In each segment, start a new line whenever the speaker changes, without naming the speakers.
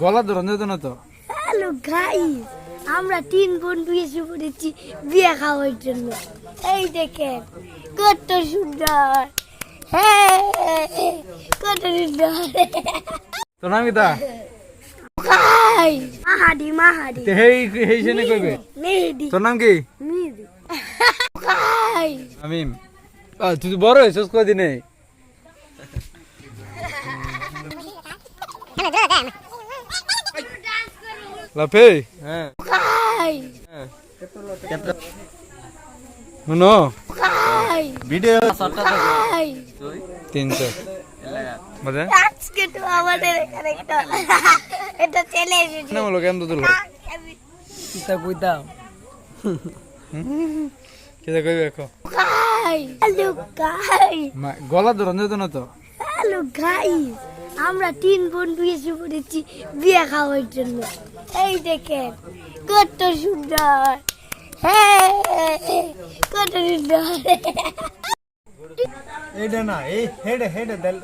গলা ধরন যেত না তো।
হ্যালো গাইস আমরা তিন বন্ধু এসে পড়েছি বিয়ে খাওয়ার জন্য। এই দেখেন কত সুন্দর। হ্যাঁ কত সুন্দর।
তোর নাম কি তা
মাহাদি। মাহাদি
হেই হেই সেনে কইবে।
মেহেদি।
তোর নাম কি?
মেহেদি। গাই
আমিম। তুই বড় হয়েছিস কদিনে লাফে? হ্যাঁ। শুনো।
ভিডিও
তিনশো বাজে?
আজকে তো আমাদের এখানে একটা এটা চলে এসেছে
না বলো কেন তো
কিতা কইতাম?
কেদা কইবে এখন?
গাই হ্যালো গাই
গলা ধরন যেত না তো।
হ্যালো গাইস আমরা তিন বোন বিয়ে পড়েছি বিয়ে খাওয়ার জন্য। এই দেখেন, কত সুন্দর। হ্যাঁ কত সুন্দর।
এইটা না, এই হেডে হেডে দেল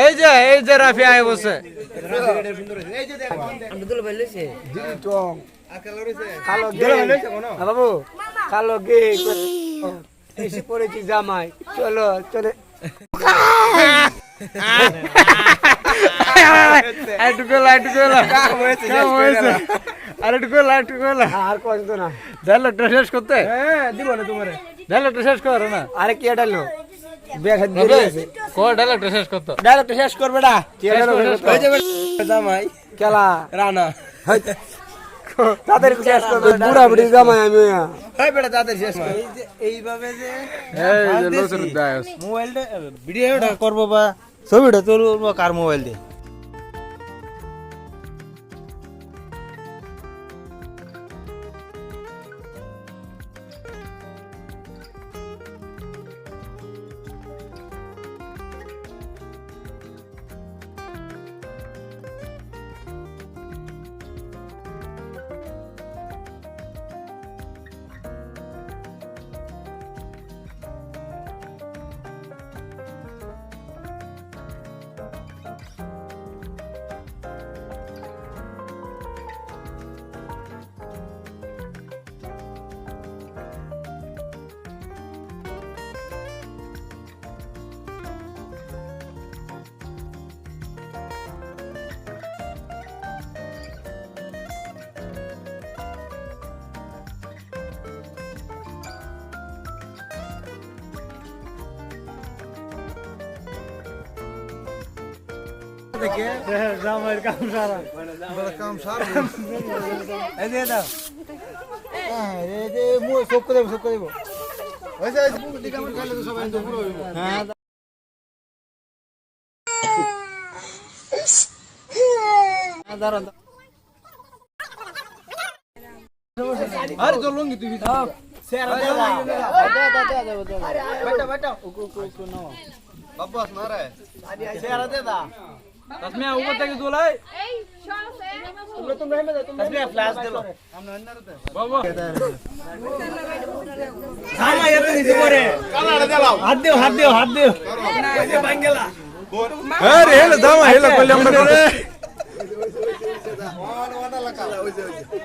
এই যে এই যে রাফি আয় বসে।
আব্দুল ভাই লইছে
কালো
বাবু কালো গে এসে পড়েছি জামাই। চলো চলে।
কাম হয়েছে আরে একটু গোলা একটু গোলা
আর কষ্ট না।
ডায়লগটা শেষ করতে।
হ্যাঁ দিব না তোমারে।
ডায়লগটা শেষ কর না।
আরে কি
কো ডায়লগটা শেষ করতে
ডাইরেক্ট শেষ করবে না। জামাই
খেলা
রানা।
তাদের শেষ করবে বুড়া বুড়ি জামাই আমি
হয় বেটা তাদের শেষ কর। এইভাবে যে
এই যে লোসের দায়স
মোবাইলটা ভিডিওটা করব বা ছবিটা তুলবো কার মোবাইল দিয়ে?
জামাইয়ের কাম সারা
এই যে দাও এই যে মু সব করে সব করে তো সবাই তো পুরো হইব হ্যাঁ আরে তো লঙ্গি তুই সেরা দে দে দে দে বেটা বেটা উকু উকু উকু নাও বাবাস মারে সেরা দে দা
তাসমিয়া উপর থেকে দোলাই
তোমরা তোমরা হেমে দাও তোমরা ফ্ল্যাশ দিলো।
বাবা
সামা এতে দিতে পারে কালাড়া দেলাও। হাত দিও হাত দিও হাত দিও।
আরে হেলে দাও হেলে কইলে আমরা করে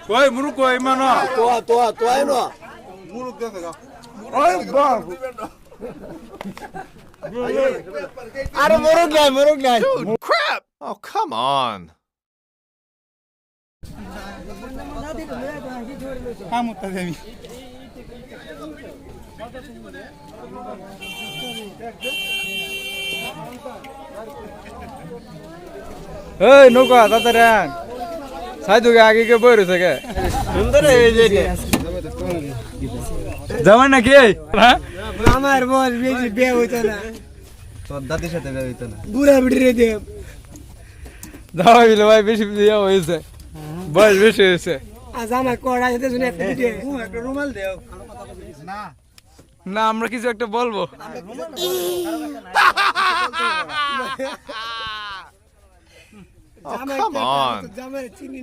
কই মুরু কই মানো
তো তো তো আইনো মুরুক দে দাও
ওই বাপ
আরে মুরুক নাই মুরুক নাই!
Oh, come on.
এই নৌকা তাড়াতাড়ি আন সাইদুকে আগে কে বই রয়েছে কে
সুন্দর এই যে
জামাই নাকি
আমার বল বেশি বিয়ে হইতো না
তোর দাদির সাথে বিয়ে হইতো না
বুড়া বুড়ি রে দে
জামাই বিলে ভাই বেশি বিয়ে হয়েছে। বয়স বেশি হয়েছে।
আর জামাই কড়া যেতে শুনে একটা
রুমাল দেও। না।
না আমরা কিছু একটা বলব।
Oh,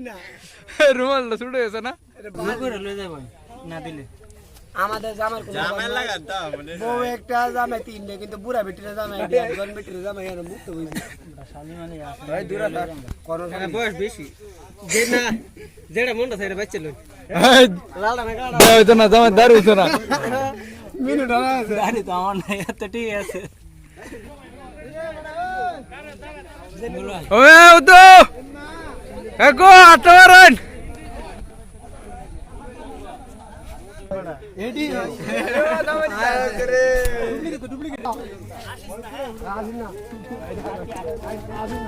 না।
রুমালটা ছুটে গেছে না?
আমাদের জামার কোনো
জামাই লাগান তো মানে
বউ একটা জামাই তিনটে কিন্তু বুড়া বেটিরে জামাই একজন বেটিরে জামাই এর মুক্ত হইছে ভাই দূরা থাক করো বয়স বেশি। যে না যেটা মনটা সেটা বাচ্চা লই।
হইতো না জামাই দাঁড় হইতো না।
মিনিট আছে।
জানি তো আমার এত ঠিক আছে।
ওয়ে আটবারন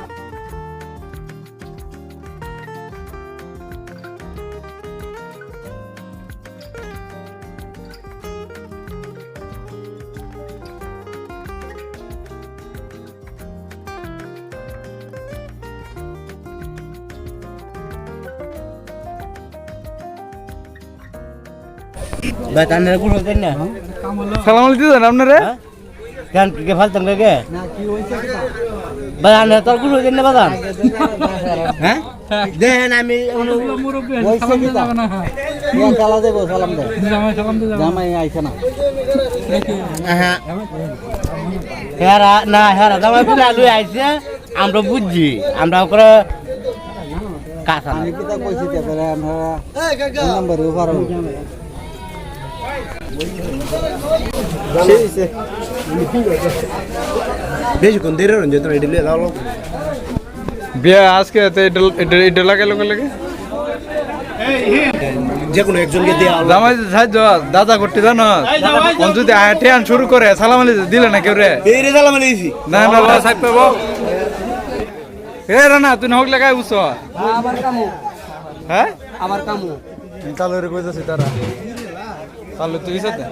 ভাই তাহলে গুলো দেন না
সালাম আলাইকুম আপনারে
গান কে ফালতাম কে না কি হইছে ভাই আনে তোরগুলো দেন না বাদান হ্যাঁ? দেন আমি হইছে কি তা? চালা দেবো সালাম দে জামাই সালাম দে জামাই আইছে না। হ্যাঁ হেরা না হেরা জামাই পুলা লই আইছে আমরা বুঝছি আমরা ওকরে কাছা আমি কি তা কইছি তে আমরা নাম্বার উপর
বেশি কোন দেরে রঞ্জন তো এডিলে দাও
বিয়া আজকে এটা এটা এটা লাগে লোকে লাগে?
যে কোনো একজনকে দেয়া
জামাই সাহায্য দাদা করতে জানো? কোন যদি আটে আন শুরু করে সালাম আলাইকুম দিলে না কেউ রে?
এই রে মানে দিছি।
না না না সাহেব পাবো এ রানা তুই হোক লাগাই বুঝছ?
আমার কামু।
হ্যাঁ?
আমার কামু।
রে কইতাছি তারা। চালু তুই সাথে?